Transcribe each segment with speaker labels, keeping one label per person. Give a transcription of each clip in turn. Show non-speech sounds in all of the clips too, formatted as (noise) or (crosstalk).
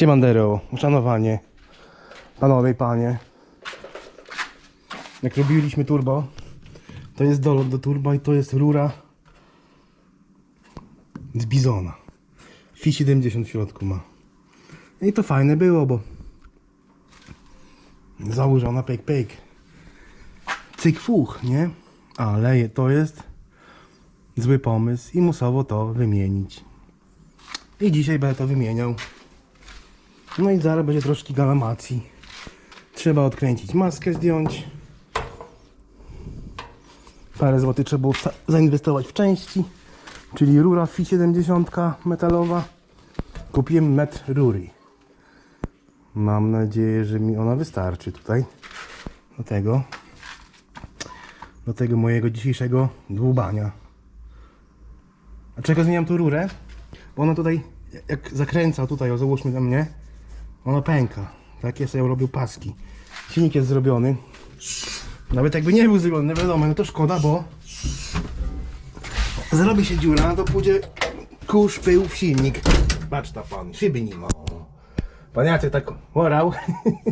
Speaker 1: Siemandero, uszanowanie. Panowie i panie. Jak robiliśmy turbo, to jest dolot do turbo i to jest rura z bizona. Fi 70 w środku ma. I to fajne było, bo założona pyk pyk. Cyk fuch, nie? Ale to jest zły pomysł i musowo to wymienić. I dzisiaj będę to wymieniał. No i zaraz będzie troszkę galamacji. Trzeba odkręcić maskę, zdjąć. Parę złotych trzeba było zainwestować w części. Czyli rura FI 70 metalowa. Kupiłem metr rury. Mam nadzieję, że mi ona wystarczy tutaj. Do tego. Do tego mojego dzisiejszego dłubania. A czego zmieniam tu rurę? Bo ona tutaj, jak zakręca tutaj, o załóżmy na mnie, ona pęka. Tak, ja sobie robił paski. Silnik jest zrobiony. Nawet jakby nie był zrobiony, no wiadomo, no to szkoda, bo zrobi się dziura, no to pójdzie kurz, pył w silnik. Patrz ta pan, szyby nie ma. Pan Jacek tak orał.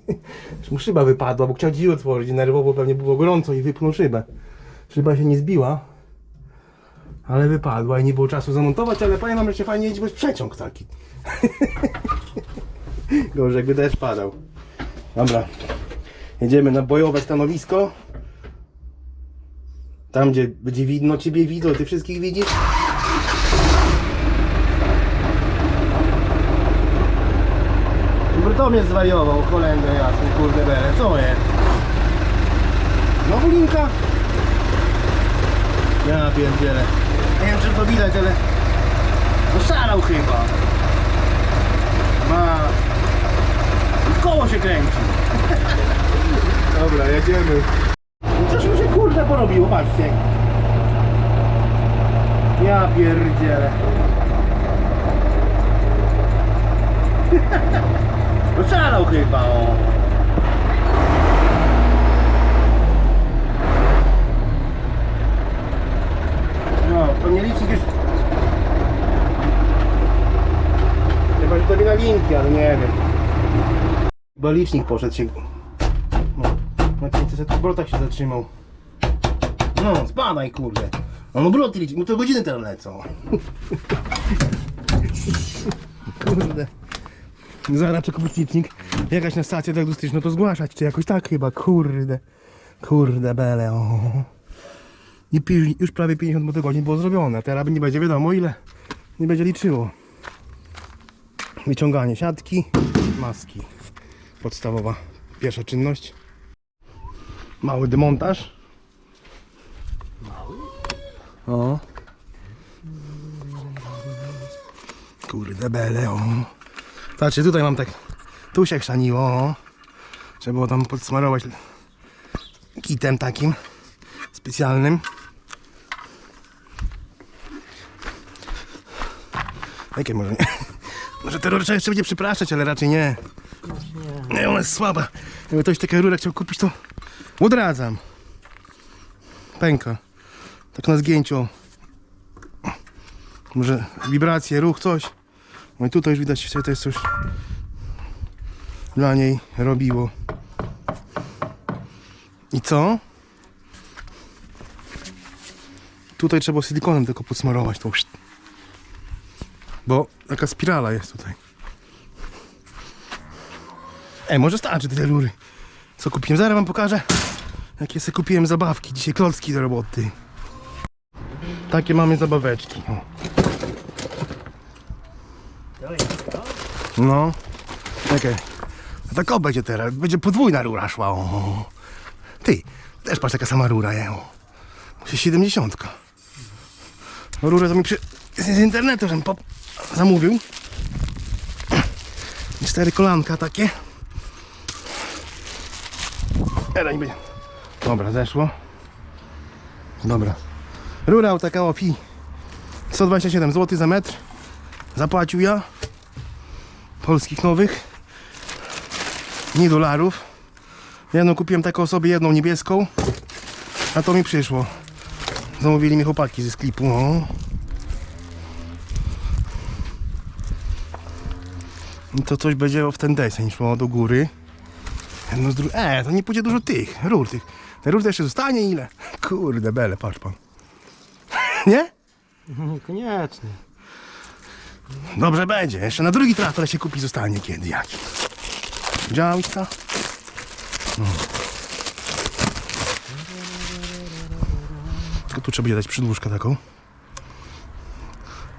Speaker 1: (laughs) Mu szyba wypadła, bo chciał drzwi otworzyć. Nerwowo pewnie było gorąco i wypnął szybę. Szyba się nie zbiła. Ale wypadła i nie było czasu zamontować, ale powiem wam, że się fajnie jeździ, bo jest przeciąg taki. (laughs) (laughs) Gorzej jakby deszcz padał. Dobra. Jedziemy na bojowe stanowisko. Tam gdzie będzie widno, ciebie widzą, ty wszystkich widzisz? Bo to mnie zwariował, kolędę jasny, kurde bele, co jest? Znowu linka? Ja pierdzielę. Nie wiem czy to widać, ale... No szalał chyba. Ma... Koło się kręci. Dobra, jedziemy. Coś mi się kurde porobiło, patrzcie. Ja pierdzielę. (laughs) No szalał chyba, o. No, to nie licznik już... Chyba, że to wina linki, ale nie wiem. Bo licznik poszedł się... No, na 500 obrotach się zatrzymał. No, spadaj kurde. No obroty licznik, no to godziny teraz lecą. (laughs) Kurde. Zaraz trzeba kupić licznik. Jakaś na stację diagnostyczną to zgłaszać, czy jakoś tak chyba, kurde. Kurde bele, o. I już prawie 50 motogodzin było zrobione, teraz nie będzie wiadomo ile. Nie będzie liczyło. Wyciąganie siatki, maski. Podstawowa pierwsza czynność. Mały demontaż. O. Kurde bele, o. Znaczy tutaj mam tak, tu się chrzaniło. Trzeba było tam podsmarować kitem takim specjalnym. Jakie może nie? (laughs) Może te rury trzeba jeszcze będzie przepraszać, ale raczej nie. Nie, ona jest słaba. Jakby ktoś takie rurę chciał kupić, to odradzam. Pęka. Tak na zgięciu. Może wibracje, ruch, coś. No i tutaj już widać, że to jest coś dla niej robiło. I co? Tutaj trzeba silikonem tylko podsmarować tą Bo taka spirala jest tutaj. Ej, może starczy te rury. Co kupiłem? Zaraz wam pokażę. Jakie sobie kupiłem zabawki. Dzisiaj klocki do roboty. Takie mamy zabaweczki. No. Czekaj. Tak będzie teraz. Będzie podwójna rura szła. O. Ty, też patrz taka sama rura. O. Może 70. No rurę to mi przy... z internetu, żebym pop... zamówił. Cztery kolanka takie. Era nie będzie. Dobra, zeszło. Dobra. Rura taka o fi. 127 zł za metr. Zapłacił ja. Polskich nowych. Nie dolarów. Jedną kupiłem taką sobie, jedną niebieską. A to mi przyszło. Zamówili mi chłopaki ze sklepu. O. I to coś będzie w ten deseń szło do góry. No z dru- e, to nie pójdzie dużo tych rur. Tych. Te rur to jeszcze zostanie ile? (laughs) Kurde bele, patrz pan. (laughs) Nie?
Speaker 2: Koniecznie.
Speaker 1: Dobrze będzie. Jeszcze na drugi traktor się kupi zostanie kiedy jaki. Działka. No. Tylko tu trzeba będzie dać przydłużkę taką.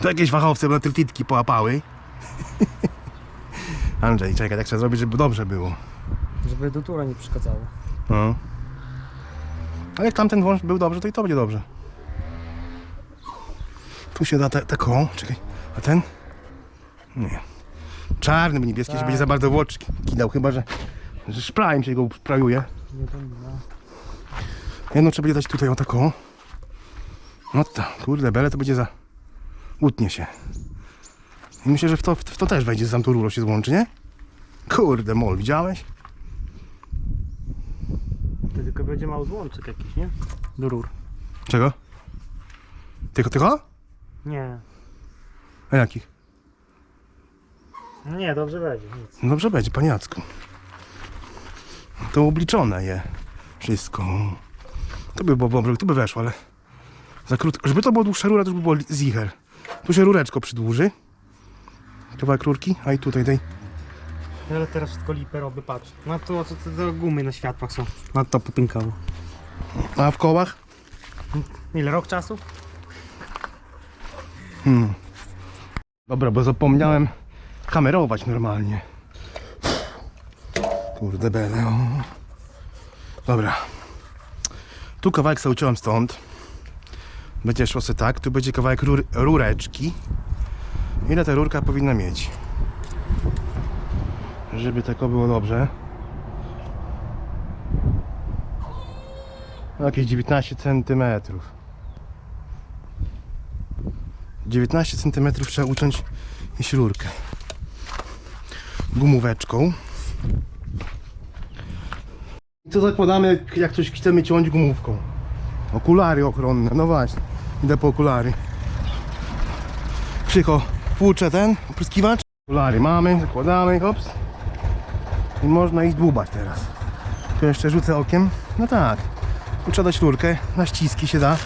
Speaker 1: To jakieś fachowce na tyltitki połapały. (laughs) Andrzej, czekaj, tak trzeba zrobić, żeby dobrze było.
Speaker 2: Żeby do tura nie przeszkadzało.
Speaker 1: No. Ale jak tamten wąż był dobrze, to i to będzie dobrze. Tu się da te, taką, czekaj, a ten? Nie. Czarny, bo niebieski, że
Speaker 2: Tak.
Speaker 1: będzie za bardzo w oczki kidał, chyba że, że szprajem się go sprayuje.
Speaker 2: Nie tam, no.
Speaker 1: Jedno trzeba będzie dać tutaj o taką. No to, kurde, bele to będzie za... Utnie się. I myślę, że w to, w to też wejdzie, z tamtą rurą się złączy, nie? Kurde, mol, widziałeś?
Speaker 2: To tylko będzie mały złączek jakiś, nie? Do rur.
Speaker 1: Czego? Tylko, tylko?
Speaker 2: Nie.
Speaker 1: A jakich?
Speaker 2: No nie, dobrze będzie, nic.
Speaker 1: No dobrze będzie, panie Jacku. To obliczone je. Wszystko. To by było dobre, tu by weszło, ale za krótko. Żeby to była dłuższa rura, to już by było zicher. Tu się rureczko przydłuży. Kawałek rurki, a i tutaj tej.
Speaker 2: Ale teraz wszystko lipę robię, patrz. No to co to za gumy na światłach są. No to popękało.
Speaker 1: A w kołach?
Speaker 2: Ile, rok czasu?
Speaker 1: Dobra, bo zapomniałem kamerować normalnie. Kurde bele. Dobra. Tu kawałek sobie uciąłem stąd. Będzie szło se tak. Tu będzie kawałek rur, rureczki. Ile ta rurka powinna mieć? Żeby tako było dobrze. Jakieś 19 centymetrów. 19 cm trzeba uciąć jakąś rurkę. Gumóweczką. I co zakładamy, jak coś chcemy ciąć gumówką? Okulary ochronne, no właśnie. Idę po okulary. Krzycho, płuczę ten opryskiwacz. Okulary mamy, zakładamy, hops. I można iść dłubać teraz. Tu jeszcze rzucę okiem. No tak. Trzeba dać rurkę, na ściski się da.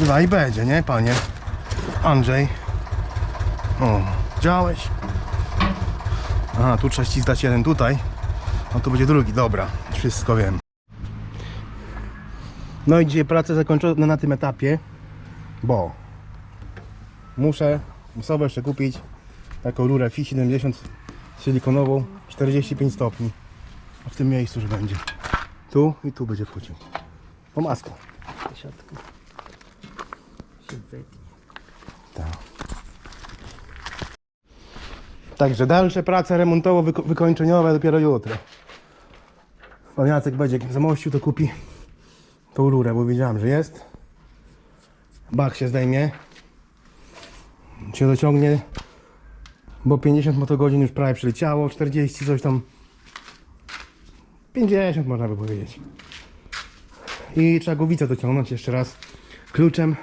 Speaker 1: Dwa i będzie, nie panie? Andrzej. O, widziałeś? Aha, tu trzeba ściskać jeden tutaj. A tu będzie drugi, dobra. Wszystko wiem. No i dzisiaj pracę zakończone na tym etapie, bo muszę sobie jeszcze kupić taką rurę FI 70 silikonową 45 stopni. A w tym miejscu, że będzie. Tu i tu będzie wchodził. Po masku.
Speaker 2: Siatkę. Siedzę.
Speaker 1: Tak. Także dalsze prace remontowo-wykończeniowe dopiero jutro. Pan Jacek będzie zamościł, to kupi tą rurę, bo wiedziałem, że jest. Bach się zdejmie. Się dociągnie, bo 50 motogodzin już prawie przyleciało, 40 coś tam. 50 można by powiedzieć. I trzeba głowicę dociągnąć jeszcze raz kluczem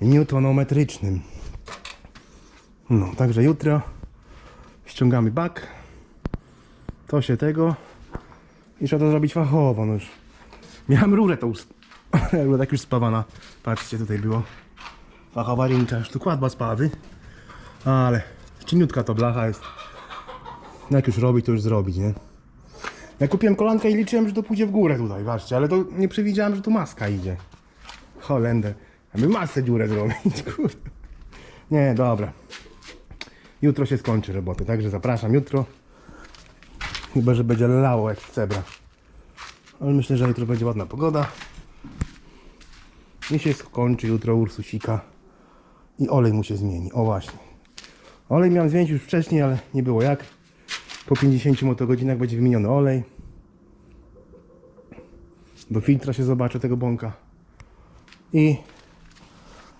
Speaker 1: newtonometrycznym. No, także jutro ściągamy bak. To się tego. I trzeba to zrobić fachowo. No już. Miałem rurę tą. (laughs) Była tak już spawana. Patrzcie, tutaj było. Fachowa rincza, już tu kładła spawy. Ale cieniutka to blacha jest. No jak już robi, to już zrobić, nie? Ja kupiłem kolankę i liczyłem, że to pójdzie w górę tutaj, patrzcie, ale to nie przewidziałem, że tu maska idzie. Holender. Aby masę dziurę zrobić, (laughs) kurde. Nie, dobra. Jutro się skończy roboty, także zapraszam jutro. Chyba, że będzie lało jak cebra. Ale myślę, że jutro będzie ładna pogoda. I się skończy jutro Ursusika. I olej mu się zmieni. O właśnie. Olej miałem zmienić już wcześniej, ale nie było jak. Po 50 motogodzinach będzie wymieniony olej. Do filtra się zobaczy tego bąka. I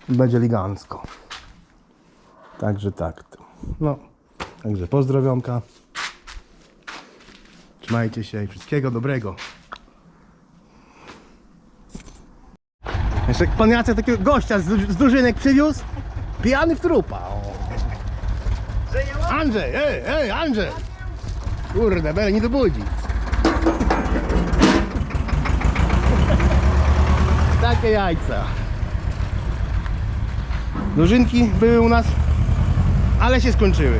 Speaker 1: będzie elegancko. Także tak. No, także pozdrowionka. Trzymajcie się i wszystkiego dobrego. Jeszcze pan Jacek takiego gościa z, z drużynek przywiózł. Pijany w trupa. O. Andrzej, ej, ej, Andrzej! Kurde, Bele nie dobudzi. Takie jajca. Dożynki były u nas, ale się skończyły.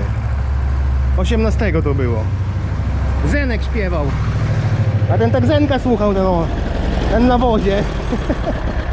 Speaker 1: 18 to było. Zenek śpiewał. A ten tak Zenka słuchał, ten, o, ten na wozie. (laughs)